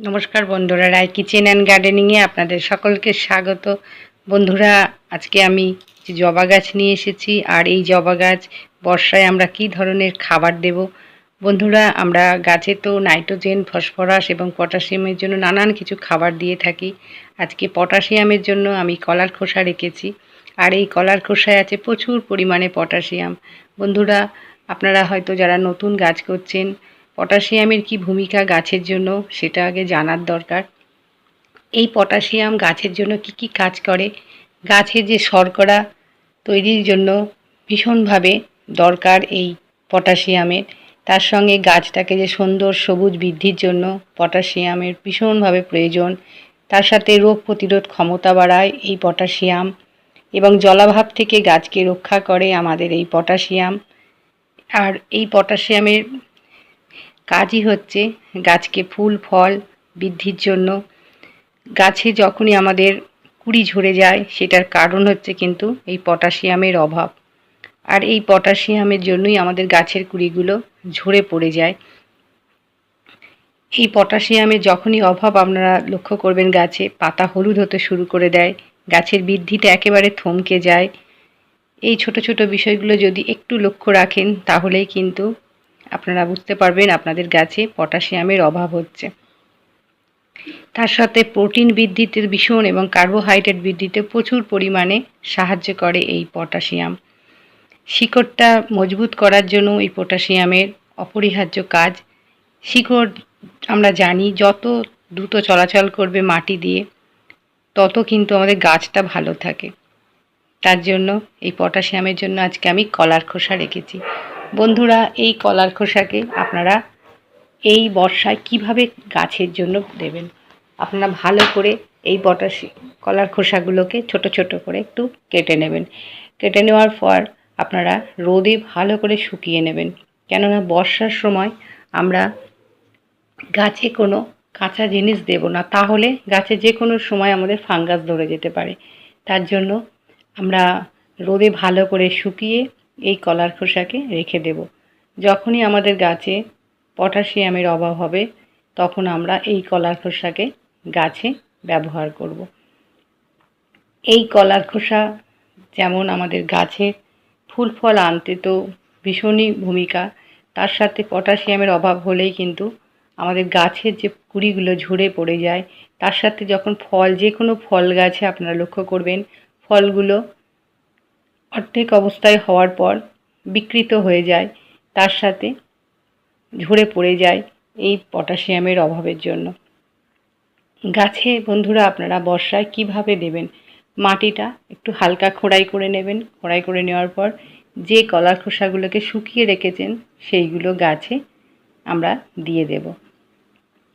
নমস্কার বন্ধুরা রায় kitchen and গার্ডেনিংয়ে আপনাদের সকলকে স্বাগত। বন্ধুরা, আজকে আমি যে জবা গাছ নিয়ে এসেছি, আর এই জবা গাছ বর্ষায় আমরা কি ধরনের খাবার দেব? বন্ধুরা, আমরা গাছে তো নাইট্রোজেন, ফসফরাস এবং পটাশিয়ামের জন্য নানান কিছু খাবার দিয়ে থাকি। আজকে পটাশিয়ামের জন্য আমি কলার খোসা রেখেছি, আর এই কলার খোসায় আছে প্রচুর পরিমাণে পটাশিয়াম। বন্ধুরা, আপনারা হয়তো যারা নতুন গাছ করছেন পটাশিয়ামের কি ভূমিকা গাছের জন্য সেটা আগে জানার দরকার। এই পটাশিয়াম গাছের জন্য কি কি কাজ করে? গাছের যে শর্করা তৈরির জন্য ভীষণভাবে দরকার এই পটাশিয়ামের। তার সঙ্গে গাছটাকে যে সুন্দর সবুজ বৃদ্ধির জন্য পটাশিয়ামের ভীষণভাবে প্রয়োজন। তার সাথে রোগ প্রতিরোধ ক্ষমতা বাড়ায় এই পটাশিয়াম এবং জলাভাব থেকে গাছকে রক্ষা করে আমাদের এই পটাশিয়াম। আর এই পটাশিয়ামের কাজই হচ্ছে গাছকে ফুল, ফল বৃদ্ধির জন্য। গাছে যখনই আমাদের কুড়ি ঝরে যায়, সেটার কারণ হচ্ছে কিন্তু এই পটাশিয়ামের অভাব। আর এই পটাশিয়ামের জন্যই আমাদের গাছের কুড়িগুলো ঝরে পড়ে যায়। এই পটাশিয়ামের যখনই অভাব আপনারা লক্ষ্য করবেন, গাছে পাতা হলুদ হতে শুরু করে দেয়, গাছের বৃদ্ধিটা একেবারে থমকে যায়। এই ছোট ছোট বিষয়গুলো যদি একটু লক্ষ্য রাখেন, তাহলেই কিন্তু আপনারা বুঝতে পারবেন আপনাদের গাছে পটাশিয়ামের অভাব হচ্ছে। তার সাথে প্রোটিন বৃদ্ধিতে ভীষণ এবং কার্বোহাইড্রেট বৃদ্ধিতে প্রচুর পরিমাণে সাহায্য করে এই পটাশিয়াম। শিকড়টা মজবুত করার জন্য এই পটাশিয়ামের অপরিহার্য কাজ। শিকড় আমরা জানি যত দ্রুত চলাচল করবে মাটি দিয়ে, তত কিন্তু আমাদের গাছটা ভালো থাকে। তার জন্য এই পটাশিয়ামের জন্য আজকে আমি কলার খোসা রেখেছি। বন্ধুরা, এই কলার খোসাকে আপনারা এই বর্ষায় কীভাবে গাছের জন্য দেবেন? আপনারা ভালো করে এই পটাশি কলার খোসাগুলোকে ছোট ছোট করে একটু কেটে নেবেন। কেটে নেওয়ার পর আপনারা রোদে ভালো করে শুকিয়ে নেবেন। কেননা বর্ষার সময় আমরা গাছে কোনো কাঁচা জিনিস দেব না, তাহলে গাছে যে কোনো সময় আমাদের ফাঙ্গাস ধরে যেতে পারে। তার জন্য আমরা রোদে ভালো করে শুকিয়ে এই কলার খোসাকে রেখে দেব। যখনই আমাদের গাছে পটাশিয়ামের অভাব হবে, তখন আমরা এই কলার খোসাকে গাছে ব্যবহার করব। এই কলার খোসা যেমন আমাদের গাছে ফুল ফল আনতে তো ভীষণই ভূমিকা, তার সাথে পটাশিয়ামের অভাব হলেই কিন্তু আমাদের গাছের যে কুড়িগুলো ঝরে পড়ে যায়, তার সাথে যখন ফল, যে কোনো ফল গাছে আপনারা লক্ষ্য করবেন, ফলগুলো অর্ধেক অবস্থায় হওয়ার পর বিকৃত হয়ে যায়। তার সাথে ঝরে পড়ে যায় এই পটাশিয়ামের অভাবের জন্য। গাছে বন্ধুরা আপনারা বর্ষায় কীভাবে দেবেন? মাটিটা একটু হালকা খোড়াই করে নেবেন। খোড়াই করে নেওয়ার পর যে কলার খোসাগুলোকে শুকিয়ে রেখেছেন, সেইগুলো গাছে আমরা দিয়ে দেব।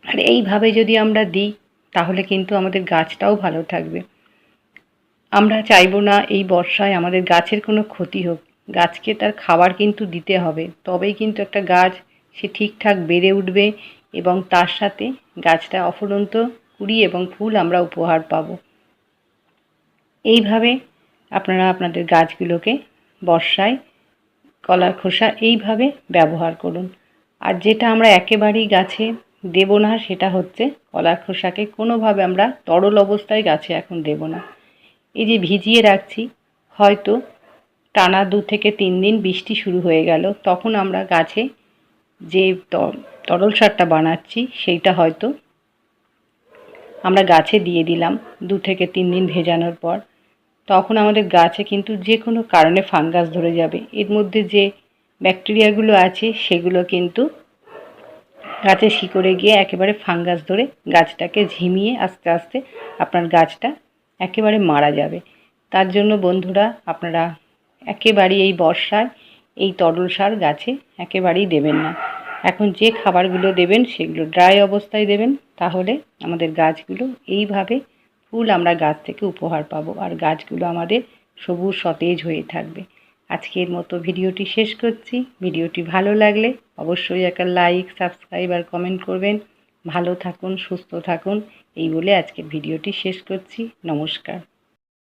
আর এইভাবে যদি আমরা দিই, তাহলে কিন্তু আমাদের গাছটাও ভালো থাকবে। আমরা চাইব না এই বর্ষায় আমাদের গাছের কোনো ক্ষতি হোক। গাছকে তার খাবার কিন্তু দিতে হবে। তবেই কিন্তু একটা গাছ সে ঠিকঠাক বেড়ে উঠবে এবং তার সাথে গাছটা অফুরন্ত কুড়ি এবং ফুল আমরা উপহার পাব। এইভাবে আপনারা আপনাদের গাছগুলোকে বর্ষায় কলার খোসা এইভাবে ব্যবহার করুন। আর যেটা আমরা একেবারেই গাছে দেব না সেটা হচ্ছে কলার খোসাকে কোনোভাবে আমরা তরল অবস্থায় গাছে এখন দেব না। এই যে ভিজিয়ে রাখছি, হয়তো টানা দু থেকে তিন দিন বৃষ্টি শুরু হয়ে গেল, তখন আমরা গাছে যে তরল সারটা বানাচ্ছি, সেইটা হয়তো আমরা গাছে দিয়ে দিলাম দু থেকে তিন দিন ভেজানোর পর। তখন আমাদের গাছে কিন্তু যে কোনো কারণে ফাঙ্গাস ধরে যাবে। এর মধ্যে যে ব্যাকটেরিয়াগুলো আছে, সেগুলো কিন্তু গাছে শিকড়ে গিয়ে একেবারে ফাঙ্গাস ধরে গাছটাকে ঝিমিয়ে আস্তে আস্তে আপনার গাছটা একেবারে মারা যাবে। তার জন্য বন্ধুরা, আপনারা একেবারেই এই বর্ষায়, এই তরল সার গাছে একেবারেই দেবেন না। এখন যে খাবারগুলো দেবেন, সেগুলো ড্রাই অবস্থায় দেবেন। তাহলে আমাদের গাছগুলো এইভাবে ফুল আমরা গাছ থেকে উপহার পাবো। আর গাছগুলো আমাদের সবুজ, সতেজ হয়ে থাকবে। আজকের মতো ভিডিওটি শেষ করছি। ভিডিওটি ভালো লাগলে অবশ্যই একটা লাইক, সাবস্ক্রাইব আর কমেন্ট করবেন। ভালো থাকুন সুস্থ থাকুন। এই বলে আজকের ভিডিওটি শেষ করছি। নমস্কার।